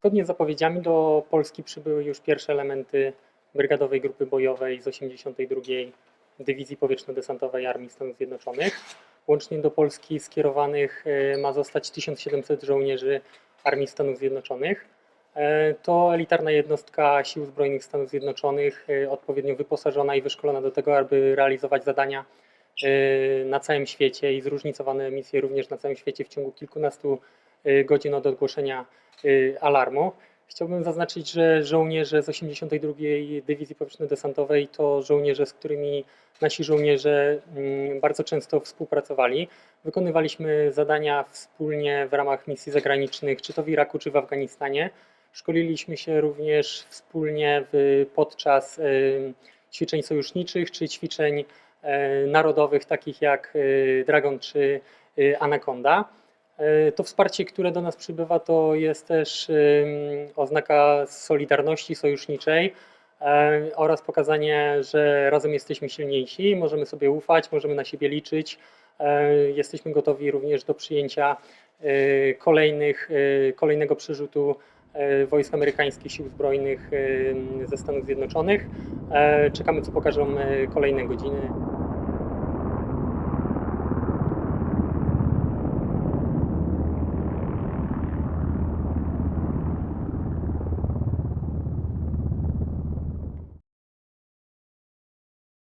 Zgodnie z zapowiedziami do Polski przybyły już pierwsze elementy Brygadowej Grupy Bojowej z 82. Dywizji Powietrzno-Desantowej Armii Stanów Zjednoczonych. Łącznie do Polski skierowanych e, ma zostać 1700 żołnierzy Armii Stanów Zjednoczonych. E, To elitarna jednostka Sił Zbrojnych Stanów Zjednoczonych, e, odpowiednio wyposażona i wyszkolona do tego, aby realizować zadania na całym świecie i zróżnicowane misje również na całym świecie w ciągu kilkunastu godzin od ogłoszenia y, alarmu. Chciałbym zaznaczyć, że żołnierze z 82. Dywizji Powietrzno-Desantowej to żołnierze, z którymi nasi żołnierze mm, bardzo często współpracowali. Wykonywaliśmy zadania wspólnie w ramach misji zagranicznych, czy to w Iraku, czy w Afganistanie. Szkoliliśmy się również wspólnie podczas y, ćwiczeń sojuszniczych, czy ćwiczeń narodowych, takich jak y, Dragon czy y, Anaconda. E, To wsparcie, które do nas przybywa, to jest też oznaka solidarności sojuszniczej e, oraz pokazanie, że razem jesteśmy silniejsi, możemy sobie ufać, możemy na siebie liczyć. E, Jesteśmy gotowi również do przyjęcia kolejnych, kolejnego przerzutu wojsk amerykańskich sił zbrojnych ze Stanów Zjednoczonych. Czekamy, co pokażą kolejne godziny.